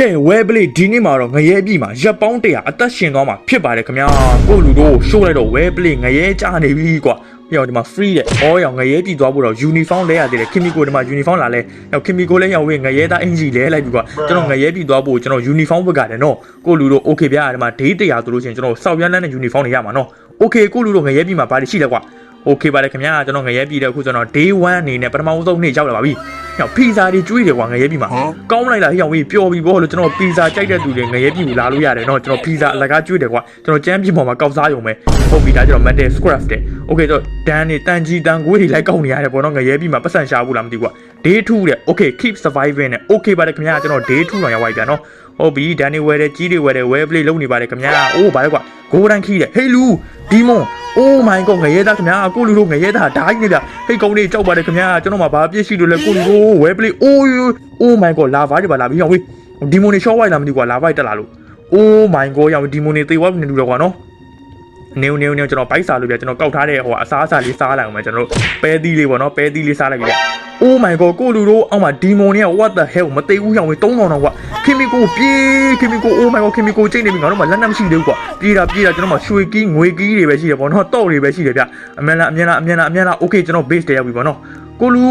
ကဲဝဲပလေးဒီနေ့မှာတော့ငရဲပြည်မှာရက်ပေါင်း100အသက်ရှင်သွားမှာဖြစ်ပါတယ်ခင်ဗျာကိုလူတို့ရှိုးလိုက်တော့ဝဲပလေးငရဲကြနေပြီကွာပြောဒီမှာ free တဲ့အော်ရောင်ငရဲပြည်သွားဖို့တော့ uniform လဲရသေးတယ်ခင်မီကိုဒီမှာ uniform လာလဲရောခင်မီကိုလဲရောက်ဝေးငရဲသားအင်ဂျီလဲလိုက်ပြီကွာကျွန်တော်ငရဲပြည်သွားဖို့ကျွန်တော် uniform ဝတ်ကြတယ်နော်ကိုလူတို့ okay ဗျာဒီမှာ day 100ဆိုလို့ရှိရင်ကျွန်တော်စောက်ရမ်းတဲ့ uniform တွေရမှာနော် okay ကိုလူတို့ငရဲပြည်မှာဘာတွေရှိလဲကွာ okay ပါတယ်ခင်ဗျာကျွန်တော်ငရဲပြည်တဲ့အခုကျွန်တော် day 1အနေနဲ့ပထမဆုံးနေ့ရောက်လာပါပြီ။ဟောဖီဇာတွေကျွေးတယ်ကွာငရဲပြည်မှာ။ကောင်းလိုက်လားဟေ့အောင်ကြီးပျော်ပြီပေါ့လို့ကျွန်တော်ဖီဇာကြိုက်တဲ့သူတွေငရဲပြည်ကိုလာလို့ရတယ်နော်ကျွန်တော်ဖီဇာအလကားကျွေးတယ်ကွာကျွန်တော်ကျမ်းပြည်ပေါ်မှာကောက်စားရုံပဲ။ဟုတ်ပြီဒါကျွန်တော် metal scrap တဲ့။ okay တော့ဒန်နေတန်ကြီးတန်ကွေးတွေလိုက်ကောက်နေရတယ်ပေါ့နော်ငရဲပြည်မှာပတ်စံရှာဘူးလားမသိဘူးကွာ။ day 2တဲ့ okay keep surviving နဲ့ okay ပါတယ်ခင်ဗျာကျွန်တော် day 2တော့ရောက်ပါပြီဗျာနော်။ ဟုတ်ပြီဒန်နေဝဲတဲ့ကြီးတွေဝဲတဲ့ well play လုပ်နေပါတယ်ခင်ဗျာ။အိုးဗါလဲကွာ golden key တဲ့ hey လူဒီမွန် oh my god ငရဲသားခင်ဗျာကိုလူတို့ငရဲသားဓာကြီးနေဗျဟိတ်ကုန်းလေးကြောက်ပါတယ်ခင်ဗျာကျွန်တော်မှာဘာပြည့်ရှိလို့လဲကိုလူတို့ well play oh oh my god လာဗားတွေပါလာပြီးအောင်ဝေးဒီမွန်နေ short white လာမသိဘူးကွာလာဗိုက်တက်လာလို့ oh my god ရောင်ဒီမွန်နေသေဝတ်နေလို့တော့ကွာနော် နေနေနေကျွန်တော်ပိုက်စားလို့ပြကျွန်တော်ကောက်ထားတဲ့ဟိုအစားအစာလေးစားလိုက်အောင်မယ်ကျွန်တော်ပဲသီးလေးပေါ့နော်ပဲသီးလေးစားလိုက်ပြီ Oh my god ကိုလူတို့အောက်မှာဒီမွန်တွေက what the hell မသိဘူးရောင်ဝေး3000တောင်ကွာခင်မီကိုပြေးခင်မီကို oh my god ခင်မီကိုချိန်နေပြီငါတို့မှလက်နက်မရှိသေးဘူးကွာပြေးတာပြေးတာကျွန်တော်မှရွှေကီးငွေကီးတွေပဲရှိတယ်ပေါ့နော်တော့တွေပဲရှိတယ်ဗျအမြန်လားအမြန်လားအမြန်လားအမြန်လား okay ကျွန်တော် base တက်ရောက်ပြီပေါ့နော်ကိုလူ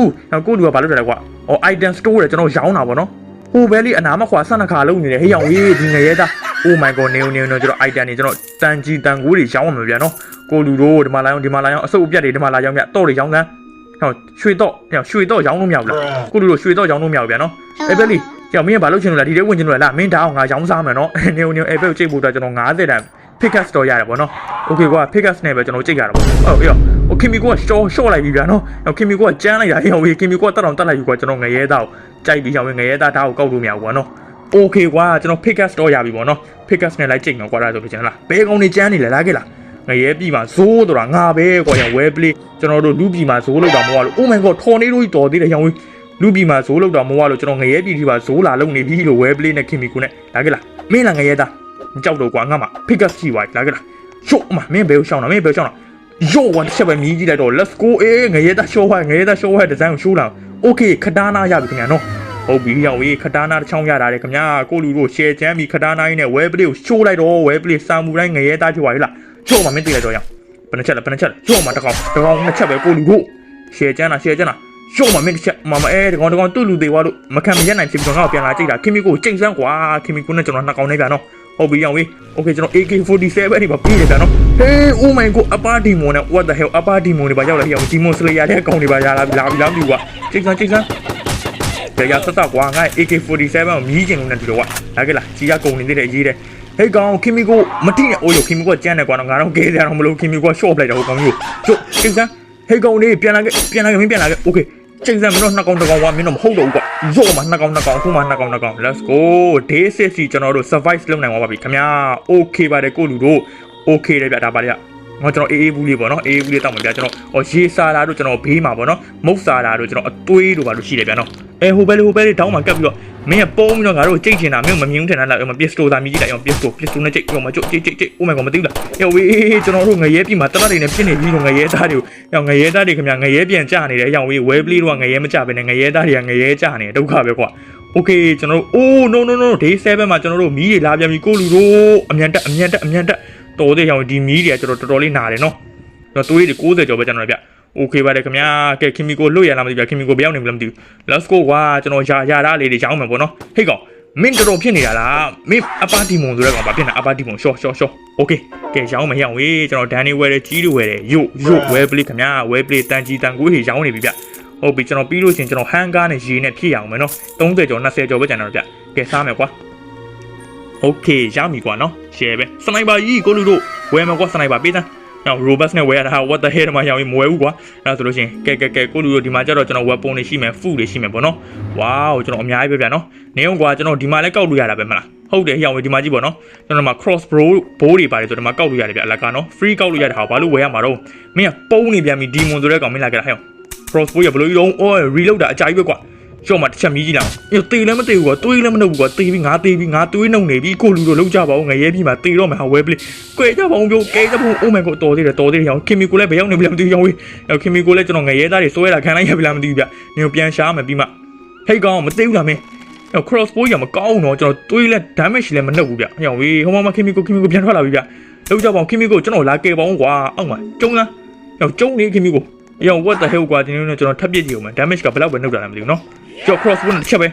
ကိုလူကဘာလုပ်တယ်လဲကွာဟော item store တယ်ကျွန်တော်ရောင်းတာပေါ့နော်ဟိုဘဲလေးအနာမခွာဆက်နှခါလုံးနေတယ်ဟေးရောင်ရေးဒီငရဲသား oh my god နေနေနေကျွန်တော် item တွေကျွန်တော်တန်ကြီးတန်ကိုးတွေရောင်းရမှာဗျာနော်ကိုလူတို့ဒီမှာလာအောင်ဒီမှာလာအောင်အစုပ်အပြတ်တွေဒီမှာလာရောင်းမြတော့တွေရောင်းကန်းဟောရွှေတော့ရွှေတော့ရောင်းလို့မရဘူးလားကိုလူတို့ရွှေတော့ရောင်းလို့မရဘူးဗျာနော်အဲ့ဘက်လေးကြောင်မင်းကဘာလုပ်ချင်လို့လဲဒီထဲဝင်ချင်လို့လားမင်းဒါအောင်ငါရောင်းစားမယ်နော်နေနေအဲ့ဘက်ကိုကြိတ်ဖို့တော့ကျွန်တော်90တန် pickaxe တော့ရတယ်ပေါ့နော် okay ကွာ pickaxe နဲ့ပဲကျွန်တော်ကြိတ်ရတာပေါ့ဟုတ်ပြီဟိုခင်မီကိုက short short လိုက်ပြီဗျာနော်ခင်မီကိုကကျန်းလိုက်တာဟေးဟိုခင်မီကိုကတက်အောင်တက်လိုက်ပြီကွာကျွန်တော်ငရဲသားကိုကြိုက်ပြီးရောင်းငရဲသားဓာတ်ကိုကောက်လို့မရဘူးကွာနော် okay ကွာကျွန်တော် pickaxe တော့ရပြီပေါ့နော် pickaxe နဲ့လိုက်ကြိတ်မှာကွာဒါဆိုလို့ကျန်လားဘဲကောင်းနေကျန်းနေလဲလားခဲ့လားငရဲပြီမှာဇိုးတော့ငါပဲကွာရ well play ကျွန်တော်တို့လူပြီမှာဇိုးလောက်တာမဟုတ်လို့ oh my god ထော်နေလို့တော်သေးတယ်ရောင်းလူပြီမှာဇိုးလောက်တာမဟုတ်လို့ကျွန်တော်ငရဲပြီဒီမှာဇိုးလာလုံနေပြီလို့ well play နဲ့ခင်မီကိုနဲ့လားခဲ့လားမင်းလားငရဲသားကြောက်တော့ကွာငါမှ pickaxe ရှိသွားလားခဲ့လားရှုပ်အမမင်းဘယ်ကိုရှောင်းတာမင်းဘယ်ကိုရှောင်းတာယောဝန်ချက်ပဲမြည်ကြည့်လိုက်တော့ let's go အေးငရဲသားရှော့ဟိုင်းငရဲသားရှော့ဟိုင်းဒီဇိုင်းကိုရှိုးလာ okay ခဒါနာရပြီခင်ဗျာနော် ဟုတ်ပြီရောက်ရေးခဒါနာတစ်ချောင်းရတာလေခင်ဗျာကိုလူတို့ share ချမ်းပြီးခဒါနာရင်းနဲ့ web play ကိုရှိုးလိုက်တော့ web play စာမူတိုင်းငရဲသားချွာရလားချို့မှမင်းတည်လိုက်တော့ရအောင်ဘယ်နှချက်လဲဘယ်နှချက်လဲချို့မှတစ်ကောင်တစ်ကောင်နှစ်ချက်ပဲကိုလူတို့ share ချမ်းလား share ချမ်းလားချို့မှမင်းတစ်ချက်မမအဲဒီကောင်ဒီကောင်တူ့လူသေးသွားလို့မခံမရက်နိုင်ဖြစ်ပြီးတော့ငါ့ကိုပြန်လာကြိတ်တာခင်မီကိုကြိတ်စမ်းကွာခင်မီကိုနဲ့ကျွန်တော်နှစ်ကောင်နေပြန်နော်ဟုတ်ပြီရောက်ပြီ okay ကျွန်တော် AK47 နေပါပြီးတယ်ဗျာနော် hey oh my god အပါဒီမွန်နဲ့ what the hell အပါဒီမွန်တွေပါရောက်လာရောက်ဒီမွန်စလေယာတဲ့အကောင်တွေပါရလာလာပြီလားမသိဘူးကွာကြိတ်စမ်းကြိတ်စမ်း ကြရဆက်ဆက်ကွာငါ AK47 ကိုမြည်ကျင်လို့နေတူတော့ကွာလာကြလားကြီးရကုန်နေသေးတယ်ရေးတယ်ဟေးကောင်ခင်မီကိုမတိနဲ့အိုးရခင်မီကိုကြမ်းတယ်ကွာတော့ငါတော့ကဲစရာတော့မလို့ခင်မီကို short လိုက်တယ်ဟိုကောင်ကြီးကျုပ်ကြိတ်စမ်းဟေးကောင်လေးပြန်လာခဲ့ပြန်လာခဲ့မင်းပြန်လာခဲ့ okay ချိန်စံမင်းတို့နှစ်ကောင်တစ်ကောင်ကမင်းတို့မဟုတ်တော့ဘူးကွာရော့မှာနှစ်ကောင်နှစ်ကောင်အခုမှနှစ်ကောင်နှစ်ကောင် let's go day 6စီကျွန်တော်တို့ survive လုပ်နိုင်သွားပါပြီခင်ဗျာ okay ပါတယ်ကိုလူတို့ okay တယ်ဗျဒါပါလေ ငါကျွန်တော်အေးအေးဘူးလေးပေါ့နော်အေးအေးဘူးလေးတောက်မှာဗျာကျွန်တော်ဟောရေစာလာတို့ကျွန်တော်ဘေးမှာပေါ့နော်မုတ်စာလာတို့ကျွန်တော်အသွေးတို့ပါလို့ရှိတယ်ဗျာနော်အဲဟိုဘဲလေးဟိုဘဲလေးတောင်းမှာကပ်ပြီးတော့မင်းကပုံးပြီးတော့ငါတို့ကြိတ်ချင်တာမင်းမမြင်ဘူးထင်တာလားပစ္စတိုသာမြည်ကြည့်လိုက်အောင်ပစ္စတိုပစ္စတိုနဲ့ကြိတ်ရောမကြိတ်ကြိတ်ကြိတ်ကြိတ် oh my god မသိဘူးလားယောဝေးကျွန်တော်တို့ငရဲပြီမှာတပတ်တွေနဲ့ဖြစ်နေပြီးတော့ငရဲသားတွေကိုယောငရဲသားတွေခင်ဗျာငရဲပြန်ကြနေတယ်ယောဝေး well play တော့ငရဲမကြဘဲနဲ့ငရဲသားတွေကငရဲကြနေဒုက္ခပဲကွာ okay ကျွန်တော်တို့ oh no no no day 7မှာကျွန်တော်တို့မီးတွေလာပြန်ပြီကိုလူတို့အမြန်တက်အမြန်တက်အမြန်တက် တော်သေးရောင်ဒီမီးတွေကကျွန်တော်တော်တော်လေးနာတယ်နော်ကျွန်တော်သွေးတွေ60ကျော်ပဲကျွန်တော်ဗျ okay ပါတယ်ခင်ဗျာကဲခင်မီကိုလွတ်ရလားမသိဘူးခင်မီကိုဘယ်ရောက်နေမလဲမသိဘူး let's go ကွာကျွန်တော်ယာယာသားလေးတွေရောင်းမယ်ပေါ့နော်ဟေ့ကောင်မင်းတော်တော်ဖြစ်နေတာလားမင်းအပါတီမွန်ဆိုတဲ့ကောင်ဘာဖြစ်နေအပါတီမွန်ရှော့ရှော့ရှော့ okay ကဲရောင်းမယ်ရောင်းဝေးကျွန်တော်ဒန်နေဝဲတယ်ကြီးတွေဝဲတယ်ယို့ယို့ဝဲပလေးခင်ဗျာဝဲပလေးတန်ကြီးတန်ကိုးဟေရောင်းနေပြီဗျဟုတ်ပြီကျွန်တော်ပြီးလို့ရှင်ကျွန်တော်ဟန်ကားနဲ့ရေနဲ့ဖြည့်ရအောင်မယ်နော်30ကျော်20ကျော်ပဲကျန်တော့ဗျကဲစားမယ်ကွာ okay ရပြီကွာနော် share ပဲစနိုက်ပါကြီးကိုလူတို့ဝဲမယ်ကွာစနိုက်ပါပေးသားနော် robust နဲ့ဝယ်ရတာဟာ what the hell မှာရောင်းရင်မဝယ်ဘူးကွာအဲ့ဒါဆိုလို့ရှိရင်ကဲကဲကဲကိုလူတို့ဒီမှာကျတော့ကျွန်တော် weapon တွေရှိမယ် food တွေရှိမယ်ပေါ့နော် wow ကျွန်တော်အများကြီးပဲဗျာနော်နေအောင်ကွာကျွန်တော်ဒီမှာလည်းကောက်လို့ရတာပဲမလားဟုတ်တယ်ရောင်းဝယ်ဒီမှာကြည့်ပေါ့နော်ကျွန်တော်ဒီမှာ cross bow bow တွေပါတယ်ဆိုတော့ဒီမှာကောက်လို့ရတယ်ဗျအလကားနော် free ကောက်လို့ရတဲ့ဟာဘာလို့ဝယ်ရမှာတော့မင်းကပုံးနေပြန်ပြီ demon ဆိုတဲ့ကောင်မင်းလာကြတာဟဲ့ cross bow ရဘလို့ကြီးတော့အော် reload တာအကြိုက်ပဲကွာ ကျော်မှာတစ်ချက်မြည်ကြည့်လိုက်အောင်အေးတေးလည်းမတေးဘူးကွာတွေးလည်းမနှုတ်ဘူးကွာတေးပြီးငါတေးပြီးငါတွေးနှုတ်နေပြီကိုလူတို့လောက်ကြပါဦးငရဲပြီးမှတေးတော့မှာဝဲပလေးကွဲကြပါဦးပြောကဲကြပါဦး oh my god တော်သေးတယ်တော်သေးတယ်ရောခင်မီကိုလည်းဘယ်ရောက်နေပြီလဲမသိဘူးရောဝေးခင်မီကိုလည်းကျွန်တော်ငရဲသားတွေစွဲတာခံလိုက်ရပြီလားမသိဘူးဗျနေပြန်ရှားမယ်ပြီးမှဟိတ်ကောင်မသိဘူးလားမင်းဟို cross bow ရမကောင်းတော့ကျွန်တော်တွေးလဲ damage လည်းမနှုတ်ဘူးဗျဟိုဝေးဟိုမှာခင်မီကိုခင်မီကိုပြန်ထွက်လာပြီဗျလောက်ကြပါအောင်ခင်မီကိုကျွန်တော်လာကယ်ပါအောင်ကွာအောက်မှာကျုံလားဟိုကျုံနေခင်မီကိုရော what the hell ကွာဒီနေ့ကျွန်တော်ထပ်ပြစ်ကြည့်အောင်မယ် damage ကဘယ်လောက်ပဲနှုတ်တာလဲမသိဘူးနော် ကျော် cross bow တစ်ချက်ပဲ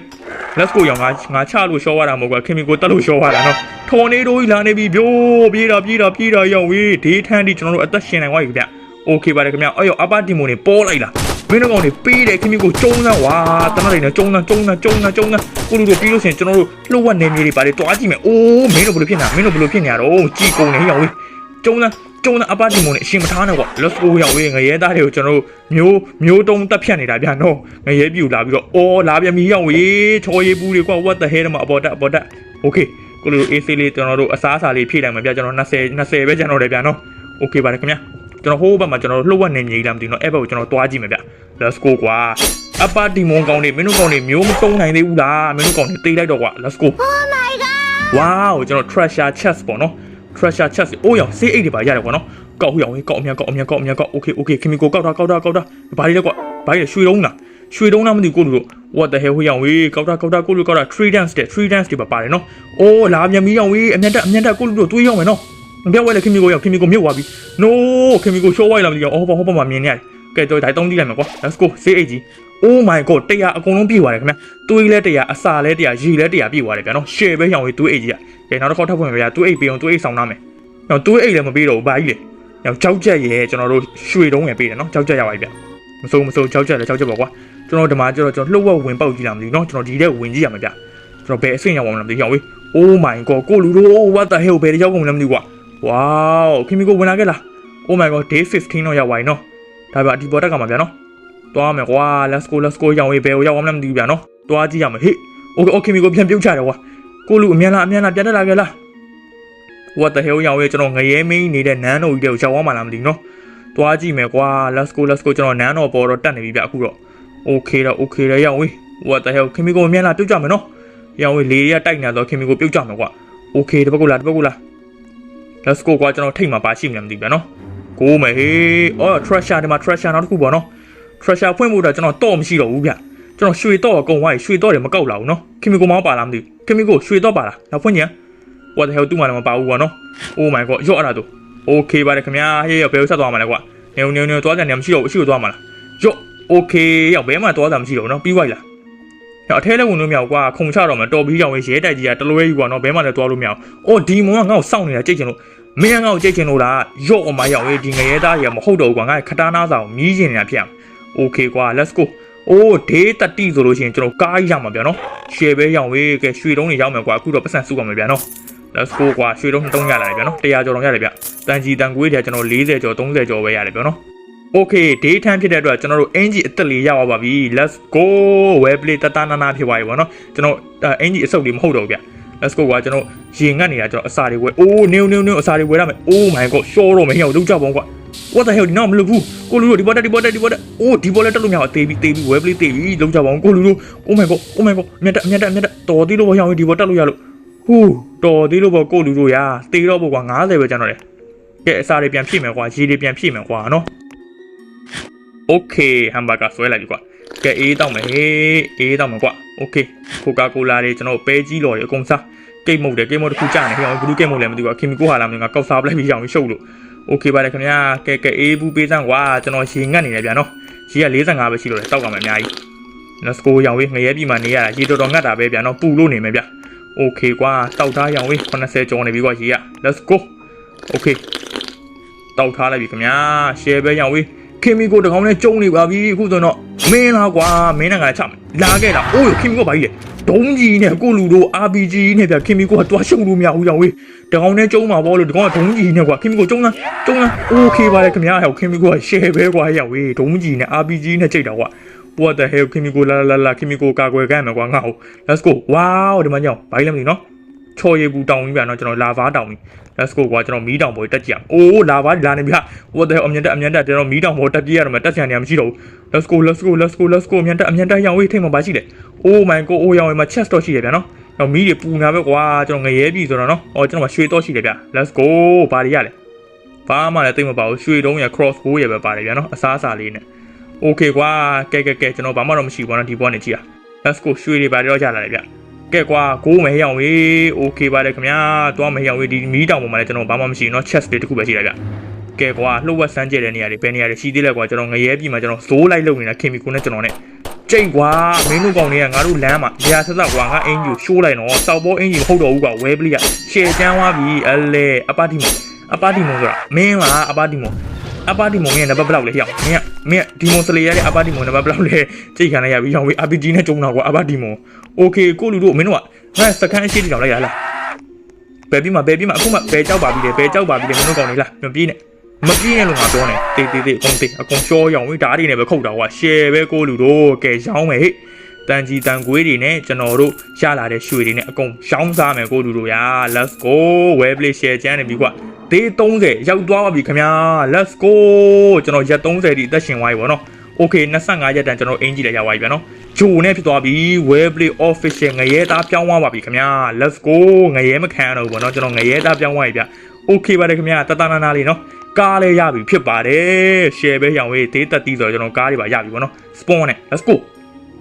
let's go ရောင်ငါငါချလို့ရှော့ရတာမဟုတ်ကွာခင်မီကိုတက်လို့ရှော့ရတာနော်ထော်နေတို့ကြီးလာနေပြီဗျိုးပြေးတာပြေးတာပြေးတာရောင်ဝေးဒေးထန်းဒီကျွန်တော်တို့အသက်ရှင်နိုင်သွားပြီဗျโอเคပါတယ်ခင်ဗျအဲ့ရောအပါတီမိုနေပေါ်လိုက်လားမင်းတို့ကောင်တွေပေးတယ်ခင်ဗျကိုကျုံးသားဝါတနတ်တွေနဲ့ကျုံးသားကျုံးသားကျုံးသားကျုံးသားကိုလူတို့ပြီးလို့ရှိရင်ကျွန်တော်တို့လှုပ်ဝက်နေမြေတွေပါတယ်တွားကြည့်မယ်အိုးမင်းတို့ဘယ်လိုဖြစ်နေတာမင်းတို့ဘယ်လိုဖြစ်နေရတော့ကြည်ကုန်နေရောင်ဝေးကျုံးသား ကျုံးသားအပါတီမိုနေအရှင်မထားနဲ့ကွာ let's go ရောင်ဝေးငရဲသားတွေကိုကျွန်တော်တို့မျိုးမျိုးတုံးတက်ဖြတ်နေတာဗျာနော်ငရဲပြူလာပြီးတော့အော်လာပြန်ပြီရောင်ဝေးချော်ရည်ပူတွေကွာ what the hell မှာအပေါ်တက်အပေါ်တက် okay ကိုလူတို့ AC လေးကျွန်တော်တို့အစားအစာလေးဖြည့်လိုက်မှာဗျာကျွန်တော်20 20ပဲကျွန်တော်တယ်ဗျာနော် okay ပါတယ်ခင်ဗျာကျွန်တော်ဟိုးဘက်မှာကျွန်တော်လှုပ်ဝက်နေမြေကြီးလားမသိဘူးနော်အဲ့ဘက်ကိုကျွန်တော်တွားကြည့်မယ်ဗျ let's go ကွာအပါဒီမွန်ကောင်တွေမင်းတို့ကောင်တွေမျိုးမတုံးနိုင်သေးဘူးလားမင်းတို့ကောင်တွေတေးလိုက်တော့ကွာ let's go Oh my god! wow ကျွန်တော် treasure chest ပေါ့နော် treasure chest အိုးရောင်စေးအိတ်တွေပါရတယ်ကွာနော်ကောက်ဟရောင်ကောက်အမြန်ကောက်အမြန်ကောက်အမြန်ကောက် okay okay ခင်မီကိုကောက်တာကောက်တာကောက်တာဘာတွေလဲကွာဘာတွေလဲရွှေတုံးလားရွှေတုံးလားမသိဘူးကိုလူတို့ what the hell ဟိုရောင်ဝေးကောက်တာကောက်တာကိုလူကောက်တာ three dance တဲ့ three dance တွေပါပါတယ်နော်အိုးလာမြန်မီရောင်ဝေးအမြန်တက်အမြန်တက်ကိုလူတို့တွေးရောက်မယ်နော်မပြောက်ဝဲလေခင်မီကိုရောက်ခင်မီကိုမြုပ်သွားပြီ no ခင်မီကို show ဝိုက်လာမသိဘူးအော်ဟောဟောမှာမြင်နေရတယ်ကဲတော့ဒါတုံးကြည့်လိုက်မယ်ကွာ let's go စေးအိတ်ကြီး oh my god တရားအကုန်လုံးပြည့်သွားတယ်ခင်ဗျတွေးလဲတရားအစာလဲတရားရီလဲတရားပြည့်သွားတယ်ဗျာနော် share ပဲရောင်ဝေးတွေးအိတ်ကြီးอ่ะကဲနောက်တစ်ခေါက်ထပ်ဖွင့်မယ်ဗျာတွေးအိတ်ပေးအောင်တွေးအိတ်ဆောင်သားမယ်နော်တွေးအိတ်လည်းမပေးတော့ဘူးဘာကြီးလဲနော်ကြောက်ကြက်ရဲကျွန်တော်တို့ရွှေတုံးရပေးတယ်နော်ကြောက်ကြက်ရပါပြီဗျမစိုးမစိုးကြောက်ကြက်လည်းကြောက်ကြက်ပါကွာကျွန်တော်ဒီမှာကျတော့ကျွန်တော်လှုပ်ဝက်ဝင်ပေါက်ကြည့်လာမသိဘူးနော်ကျွန်တော်ဒီတဲ့ဝင်ကြည့်ရမှာဗျကျွန်တော်ဘယ်အဆင့်ရောက်အောင်လဲမသိဘူးရောင်ဝေး oh my god ကိုလူတို့ what the hell ဘယ်ရောက်ကုန်လဲမသိဘူးကွာ wow ခင်မီကိုဝင်လာခဲ့လား oh my god day 15တော့ရောက်သွားပြီနော်ဒါပဲဒီပေါ်တက်ကမှာဗျာနော် တွားမယ်ကွာ let's go let's go ရောင်ဝေးဘယ်ကိုရောက်အောင်လဲမသိဘူးဗျာနော်တွားကြည့်ရမယ်ဟေ့ okay okay ခင်မီကိုပြန်ပြုတ်ချတယ်ကွာကိုလူအမြန်လားအမြန်လားပြန်တက်လာခဲ့လား what the hell ရောင်ရဲကျွန်တော်ငရဲမင်းနေတဲ့နန်းတော်ကြီးတွေကိုရောက်သွားမှလားမသိဘူးနော်။သွားကြည့်မယ်ကွာ let's go let's go ကျွန်တော်နန်းတော်ပေါ်တော့တက်နေပြီဗျအခုတော့ okay တော့ okay တော့ရောင်ဝေး what the hell ခင်မီကိုမြန်လာပြုတ်ကြမယ်နော်။ရောင်ဝေးလေရတိုက်နေတော့ခင်မီကိုပြုတ်ကြမယ်ကွာ okay တပတ်ကူလားတပတ်ကူလား let's go ကွာကျွန်တော်ထိတ်မှာပါရှိမှလည်းမသိဘူးဗျာနော်။ကိုမယ်ဟေးအော် treasure ဒီမှာ treasure နောက်တစ်ခုပေါ့နော်။ treasure ဖွင့်ဖို့တော့ကျွန်တော်တော့မရှိတော့ဘူးဗျ။ကျွန်တော်ရွှေတော့အကုန်သွားရွှေတော့တွေမကောက်လာဘူးနော်။ခင်မီကိုမောင်းပါလားမသိဘူး။ခင်မီကိုရွှေတော့ပါလား။နောက်ဖွင့်ညံ what the hell တူးမှလည်းမပါဘူးကွာနော် oh my god ရော့အဲ့ဒါတို့ okay ပါတယ်ခင်ဗျာဟေးရောက်ဘယ်ကိုဆက်သွားမှာလဲကွာနေနေနေသွားကြတယ်မရှိတော့ဘူးအရှိကိုသွားမှာလားရော့ okay ရောက်ဘယ်မှသွားတာမရှိတော့ဘူးနော်ပြီးသွားပြီလားဟဲ့အထဲလည်းဝင်လို့မရဘူးကွာခုံချတော့မှာတော်ပြီးကြောင်ရဲတိုက်ကြီးကတလွဲကြီးကွာနော်ဘဲမှလည်းသွားလို့မရဘူးအော်ဒီမွန်ကငါ့ကိုစောင့်နေတာကြိတ်ချင်လို့မင်းကငါ့ကိုကြိတ်ချင်လို့လားရော့အမရောက်ရေးဒီငရဲသားကြီးကမဟုတ်တော့ဘူးကွာငါခတားနာဆောင်မြည်ချင်နေတာဖြစ် အောင် okay ကွာ let's go အိုးဒေးတတိဆိုလို့ရှိရင်ကျွန်တော်ကားကြီးရမှာဗျာနော်ရှယ်ပဲရောင်ဝေးကဲရွှေတုံးတွေရောက်မယ်ကွာအခုတော့ပတ်စံစုပါမယ်ဗျာနော် let's go ကွာရွှေတုံး300လာတယ်ဗျာနော်100ကျော်တော့ရတယ်ဗျတန်ကြီးတန်ကွေးတွေကကျွန်တော်40ကျော်30ကျော်ပဲရတယ်ဗျာနော် okay day time ဖြစ်တဲ့အတွက်ကျွန်တော်တို့အင်ဂျီအသက်လေးရောက်သွားပါပြီ let's go web play တတနာနာဖြစ်သွားပြီဗောနော်ကျွန်တော်အင်ဂျီအဆုပ်လေးမဟုတ်တော့ဘူးဗျ let's go ကွာကျွန်တော်ရေငတ်နေတာကျွန်တော်အစာတွေဝယ်အိုးနင်းနင်းနင်းအစာတွေဝယ်ရမယ် oh my god ရှော့တော့မဟိအောင်လုပ်ကြပါဦးကွာ what the hell ဒီနောက်မလုပ်ဘူးကိုလူတို့ဒီပေါ်တက်ဒီပေါ်တက်ဒီပေါ်တက်အိုးဒီပေါ်လက်တက်လို့မရအောင်တေးပြီးတေးပြီး web play တေးပြီးလုပ်ကြပါဦးကိုလူတို့ oh my god oh my god မြတ်တက်မြတ်တက်မြတ်တက်တော်သေးလို့ဘောဟောင်းဒီပေါ်တက်လို့ရလို့ဟူးတော်သေးလို့ဘောကိုလူတို့ရာတေးတော့ဘောကွာ90ပဲကျန်တော့တယ်ကဲအစာတွေပြန်ဖြည့်မယ်ကွာရေတွေပြန်ဖြည့်မယ်ကွာနော် okay ဟမ်ဘာဂါဆွဲလိုက်ပြီကွာကဲအေးတောက်မယ်ဟေးအေးတောက်မယ်ကွာ okay ကိုကာကိုလာတွေကျွန်တော်ပဲကြီးလော်တွေအကုန်စားကိတ်မုတ်တယ်ကိတ်မုတ်တစ်ခုကြာနေဟောဘလူးကိတ်မုတ်လည်းမသိဘူးခင်မီကိုဟာလာမင်းကကောက်စားပလိုက်ပြီးရောင်ပြီးရှုပ်လို့ okay ပါတယ်ခင်ဗျာကဲကဲအေးဘူးပေးစမ်းကွာကျွန်တော်ရေငတ်နေတယ်ဗျာနော်ရေက45ပဲရှိလို့လေတောက်ပါမယ်အများကြီး let's go ရောင်ဝေးငရဲပြီမှနေရတာရေတော်တော်ငတ်တာပဲဗျာနော်ပူလို့နေမယ်ဗျာ okay ကွာတောက်ထားရောင်ဝေး80ကျော်နေပြီကွာရေက let's go okay တောက်ထားလိုက်ပြီခင်ဗျာ share ပဲရောင်ဝေးခင်မီကိုတကောင်နဲ့ကျုံနေပါပြီအခုဆိုတော့မင်းလားကွာမင်းနဲ့ကချမယ်လာခဲ့လားအိုးခင်မီကိုဘာကြီးလဲ ဒုံးကြီးနဲ့ကိုလူတို့ RPG နဲ့ဗျခင်မီကိုကတွားရှုံလို့မရဘူးရောင်ဝေးတကောင်နဲ့ကျုံမှာပေါ့လို့တကောင်ကဒုံးကြီးနဲ့ကွာခင်မီကိုကျုံလားကျုံလား okay ပါတယ်ခင်ဗျာဟဲ့ခင်မီကိုက share ပဲကွာရောင်ဝေးဒုံးကြီးနဲ့ RPG နဲ့ချိန်တာကွာ what the hell ခင်မီကိုလာလာလာခင်မီကိုကာကွယ်ခိုင်းမယ်ကွာငါ့ကို let's go wow ဒီမှာကြောင်ဘာကြီးလဲမသိနော် ချော်ရည်ဘူးတောင်းပြီးပြန်တော့ကျွန်တော်လာဗားတောင်းပြီး let's go ကွာကျွန်တော်မီးတောင်ပေါ်တက်ကြည့်အောင်အိုးလာဗားလာနေပြီဟာ what the hell အမြင်တက်အမြင်တက်ကျွန်တော်မီးတောင်ပေါ်တက်ကြည့်ရတော့မှတက်ချင်နေမှမရှိတော့ဘူး let's go let's go let's go let's go အမြင်တက်အမြင်တက်ရောင်ဝေးထိတ်မှာပါရှိတယ် oh my god အိုးရောင်ဝေးမှာ chest တော့ရှိတယ်ဗျာနော်တော့မီးတွေပူနာပဲကွာကျွန်တော်ငရဲပြီဆိုတော့နော်အော်ကျွန်တော်မှာရွှေတော့ရှိတယ်ဗျာ let's go ဘာတွေရလဲဘာမှလည်းသိမပါဘူးရွှေတုံးရ cross bow ရပဲပါတယ်ဗျာနော်အစားအစာလေးနဲ့ okay ကွာကဲကဲကဲကျွန်တော်ဘာမှတော့မရှိဘူးနော်ဒီဘောနဲ့ကြည့်ရ let's go ရွှေတွေပါတော့ကြလာတယ်ဗျ ကဲကွာကိုမဲရောင်ဝေးโอเคပါတယ်ခင်ဗျာသွားမဲရောင်ဝေးဒီမီးတောင်ပေါ်မှာလည်းကျွန်တော်ဘာမှမရှိဘူးเนาะ chest လေးတစ်ခုပဲရှိလိုက်ဗျကဲကွာလှုပ်ဝက်စမ်းကြဲတဲ့နေရာတွေဘယ်နေရာတွေရှိသေးလဲကွာကျွန်တော်ငရဲပြည်မှာကျွန်တော်ဇိုးလိုက်လုပ်နေတာခင်မီကိုနဲ့ကျွန်တော်နဲ့ကြိတ်ကွာမင်းတို့ကောင်တွေကငါတို့လမ်းမှာရာဆက်ဆက်ကွာငါအင်ဂျီကိုရှိုးလိုက်တော့စောက်ဘောအင်ဂျီမဟုတ်တော့ဘူးကွာဝဲပလီကရှယ်ချမ်းသွားပြီအလဲအပါတီမအပါတီမဆိုတာမင်းလားအပါတီမ အပါတီမုံရဲ့နံပါတ်ဘလောက်လဲဟျောက်မင်းကမင်းကဒီမုံစလေရတဲ့အပါတီမုံနံပါတ်ဘလောက်လဲကြိတ်ခံလိုက်ရပြီဟျောက်ဝေး RPG နဲ့ကျုံတာကွာအပါတီမုံ Okay ကိုလူတို့မင်းတို့ကငါစကန်အရှိတီတောင်လိုက်ရလားဘယ်ပြီးမှဘယ်ပြီးမှအခုမှဘယ်ကြောက်ပါပြီလေဘယ်ကြောက်ပါပြီလေမင်းတို့ကောင်နေလားမပြေးနဲ့မပြင်းရလို့ငါပြောနေတေးတေးတေးအကုန်တေးအကုန်ရှောရောင်ဝင်ဓာတ်တွေနဲ့ပဲခုတ်တာကွာရှယ်ပဲကိုလူတို့ကဲရောင်းမယ်ဟဲ့ တန်ကြီးတန်ကွေးတွေနဲ့ကျွန်တော်တို့ရလာတဲ့ရွှေတွေနဲ့အကုန်ရောင်းစားမယ်ကိုလူတို့ရာ let's go web play share ချမ်းနေပြီကွာဒေး30ရောက်သွားပါပြီခင်ဗျာ let's go ကျွန်တော်ရက်30ဒီအသက်ရှင်သွားပြီဗောနော် okay 25ရက်တန်ကျွန်တော်အင်ကြီးလည်းရသွားပြီဗျာနော်ဂျိုနဲ့ဖြစ်သွားပြီ web play official ငရဲသားပြောင်းသွားပါပြီခင်ဗျာ let's go ငရဲမခံရတော့ဘူးဗောနော်ကျွန်တော်ငရဲသားပြောင်းသွားပြီဗျ okay ပါတယ်ခင်ဗျာတတနာနာလေးနော်ကားလည်းရပြီဖြစ်ပါတယ် share ပဲရောင်ဝေးဒေးတက်တီးဆိုတော့ကျွန်တော်ကားတွေပါရပြီဗောနော် spawn နဲ့ let's go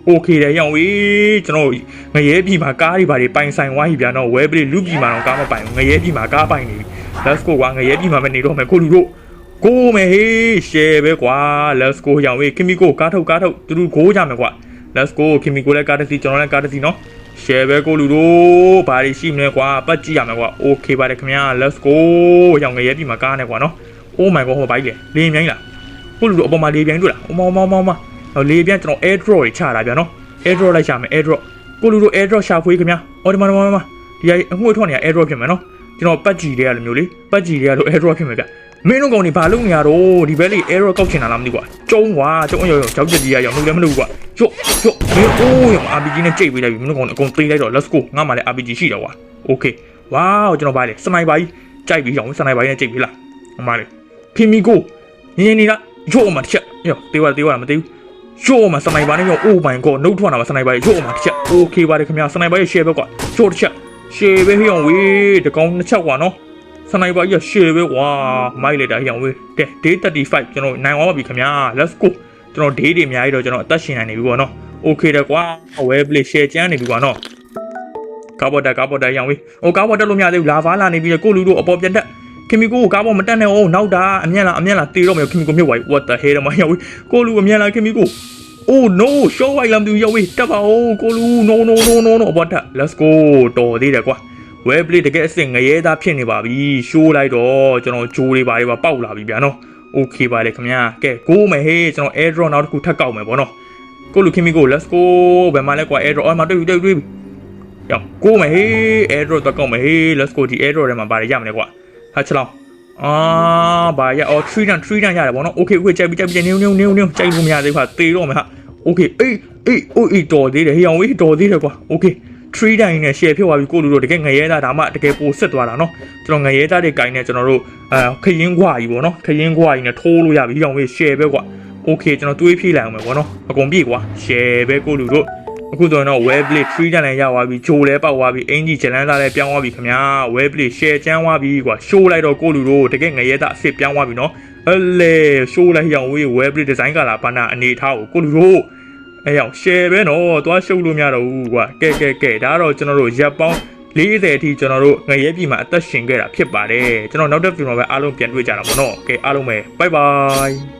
โอเคတယ်ရောင်ဝေးကျွန်တော်ငရဲပြည်မှာကားတွေဘာတွေပိုင်ဆိုင်ဝိုင်းပြီဗျာနော် web play လူပြည်မှာတော့ကားမပိုင်ဘူးငရဲပြည်မှာကားပိုင်နေပြီ let's go ကွာငရဲပြည်မှာမနေတော့မယ်ကိုလူတို့ကိုမယ်ဟေး share ပဲကွာ let's go ရောင်ဝေးခင်မီကိုကားထုတ်ကားထုတ်သူတို့ကိုကြမယ်ကွာ let's go ခင်မီကိုလည်းကားတစ်စီကျွန်တော်လည်းကားတစ်စီနော် share ပဲကိုလူတို့ဘာတွေရှိမလဲကွာပတ်ကြည့်ရမယ်ကွာ okay ပါတယ်ခင်ဗျာ let's go ရောင်ငရဲပြည်မှာကားနေကွာနော် oh my god ဟိုဘိုက်လေလင်းမြိုင်းလားကိုလူတို့အပေါ်မှာလေပြိုင်တွေ့လားအမောမောမောမောဟို လေပြိုင်ကျွန်တော် air drop တွေချတာဗျာနော် air drop လိုက်ရှာမယ် air drop ကိုလူတို့ air drop ရှာဖွေးခင်ဗျာအော်ဒီမှာဒီမှာဒီမှာဒီအငွေ့ထွက်နေတာ air drop ဖြစ်မယ်နော်ကျွန်တော်ပတ်ကြည့်တွေကလိုမျိုးလေပတ်ကြည့်တွေကလို air drop ဖြစ်မယ်ဗျမင်းတို့ကောင်တွေဘာလုပ်နေရတော့ဒီဘက်လေး air drop ကောက်ချင်တာလားမသိကွာကျုံးကွာကျုံးရောရောကြောက်ကြက်ကြီးရရောင်လို့လည်းမလုပ်ဘူးကွာကျုပ်ကျုပ်မင်းအိုးရော RPG နဲ့ကြိတ်ပေးလိုက်ပြီမင်းတို့ကောင်တွေအကုန်ပေးလိုက်တော့ let's go ငါမှလည်း RPG ရှိတယ်ကွာ okay ဝါးကျွန်တော်ပါလေစနိုက်ပါကြီးကြိုက်ပြီးရောင်စနိုက်ပါကြီးနဲ့ကြိတ်ပေးလားဟိုမှာလေဖီမီကိုညင်နေလားရို့မှာတစ်ချက်ရောတေးပါတေးပါမတေးဘူး ရို့မှာစနိုက်ပါနဲ့ရော oh my god နှုတ်ထွက်လာမှာစနိုက်ပါရို့မှာတစ်ချက် okay ပါတယ်ခင်ဗျာစနိုက်ပါရဲ့ share ပဲကွာရို့တစ်ချက် share ပဲဟိအောင်ဝေးတကောင်နှစ်ချက်ကွာနော်စနိုက်ပါကြီး share ပဲကွာမိုက်လိုက်တာဟိအောင်ဝေးကဲ day 35ကျွန်တော်နိုင်သွားပါပြီခင်ဗျာ let's go ကျွန်တော် day တွေအများကြီးတော့ကျွန်တော်အသက်ရှင်နိုင်နေပြီပေါ့နော် okay တယ်ကွာ web play share ကျန်းနေပြီကွာနော်ကားပေါ်တက်ကားပေါ်တက်ဟိအောင်ဝေးဟိုကားပေါ်တက်လို့မရသေးဘူးလာဖားလာနေပြီကိုလူတို့အပေါ်ပြန်တက် ခင်မီကိုကိုကားပေါ်မတက်နဲ့အောင်နောက်တာအမြက်လာအမြက်လာတေတော့မယ်ခင်မီကိုမြုပ်သွားပြီ what the hell မရောက်ဘူးကိုလူအမြက်လာခင်မီကို oh no show ဝိုင်လမ်သူရောက်ပြီတက်ပါဦးကိုလူ no no no no no ဘာတက် let's go တော်သေးတယ်ကွာ web play တကယ်အစ်စ်ငရဲသားဖြစ်နေပါပြီ show လိုက်တော့ကျွန်တော်ဂျိုးတွေပါတွေပါပေါက်လာပြီဗျာနော် okay ပါလေခင်ဗျာကဲကိုမယ်ဟေးကျွန်တော် air drop နောက်တစ်ခုထပ်ကောက်မယ်ဗောနော်ကိုလူခင်မီကို let's go ဘယ်မှာလဲကွာ air drop အော်မှာတွေ့ပြီတွေ့ပြီရောက်ကိုမယ်ဟေး air drop တက်ကောက်မယ်ဟေး let's go ဒီ air drop ထဲမှာပါတယ်ရမလဲကွာ ဟာချလောင်းအာဘာရအော်3တန်3တန်ရတယ်ဗောနော် okay okay ကြိုက်ပြီကြိုက်ပြီနေနေနေနေကြိုက်လို့မရသေးဘူးဟာတေတော့မယ်ဟာ okay အေးအေးအိုးအေးတော်သေးတယ်ဟေးအောင်ဝေးတော်သေးတယ်ကွာ okay 3တိုင်းနဲ့ share ဖြစ်သွားပြီကိုလူတို့တကယ်ငရဲသားဒါမှတကယ်ပိုဆက်သွားတာเนาะကျွန်တော်ငရဲသားတွေကင်နဲ့ကျွန်တော်တို့အာခရင်ခွာကြီးပေါ့เนาะခရင်ခွာကြီးနဲ့ထိုးလို့ရပြီဟေးအောင်ဝေး share ပဲကွာ okay ကျွန်တော်တွေးဖြည့်လိုက်အောင်မယ်ပေါ့เนาะအကုန်ပြည့်ကွာ share ပဲကိုလူတို့ အခုဆိုရင်တော့ web play 3 channel ရသွားပြီဂျိုလဲပေါက်သွားပြီအင်ကြီးဂျလန်းသားလည်းပြောင်းသွားပြီခင်ဗျာ web play share ချမ်းသွားပြီကွာ show လိုက်တော့ကိုလူတို့တကယ်ငရဲသားအစ်စ်ပြောင်းသွားပြီနော်အလေ show လိုက်ရအောင်ဝေး web play design ကလာဘာနာအနေထားကိုကိုလူတို့အဲရောက် share ပဲနော်သွားရှုပ်လို့မရတော့ဘူးကွာကဲကဲကဲဒါတော့ကျွန်တော်တို့ရပ်ပေါင်း40အထိကျွန်တော်တို့ငရဲပြည်မှာအသက်ရှင်ခဲ့တာဖြစ်ပါတယ်ကျွန်တော်နောက်တဲ့ video မှာပဲအားလုံးပြန်တွေ့ကြတာပေါ့နော်ကဲအားလုံးပဲ bye bye